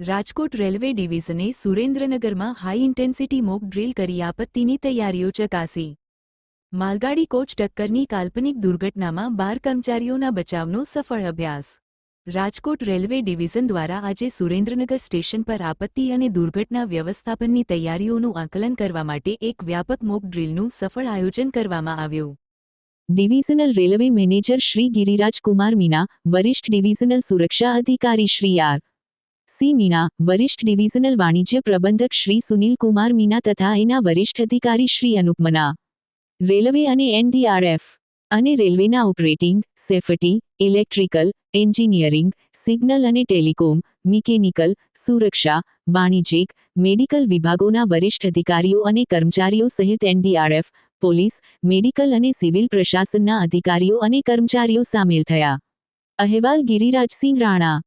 Rajkot railway ડિવિઝને સુરેન્દ્રનગરમાં high intensity mock drill કરી આપત્તિની તૈયારીઓ ચકાસી. માલગાડી કોચ ટક્કરની કાલ્પનિક દુર્ઘટનામાં બાર કર્મચારીઓના બચાવનો સફળ અભ્યાસ. રાજકોટ રેલવે ડિવિઝન દ્વારા આજે સુરેન્દ્રનગર સ્ટેશન પર આપત્તિ અને દુર્ઘટના વ્યવસ્થાપનની તૈયારીઓનું આકલન કરવા માટે એક વ્યાપક મોક ડ્રીલનું સફળ આયોજન કરવામાં આવ્યું. Divisional railway manager Shri Giriraj Kumar Meena, વરિષ્ઠ ડિવિઝનલ સુરક્ષા અધિકારી શ્રી આર. સી મીના, વરિષ્ઠ ડિવિઝનલ વાણિજ્ય પ્રબંધક શ્રી સુનિલ કુમાર મીના તથા એના વરિષ્ઠ અધિકારી શ્રી અનુપમના રેલવે અને એનડીઆરએફ અને રેલવેના operating, safety, electrical, engineering, signal અને ટેલિકોમ, મિકેનિકલ, સુરક્ષા, વાણિજ્યિક, મેડિકલ વિભાગોના વરિષ્ઠ અધિકારીઓ અને કર્મચારીઓ સહિત એનડીઆરએફ, પોલીસ, મેડિકલ અને સિવિલ પ્રશાસનના અધિકારીઓ અને કર્મચારીઓ સામેલ થયા. અહેવાલ ગિરિરાજસિંહ રાણા.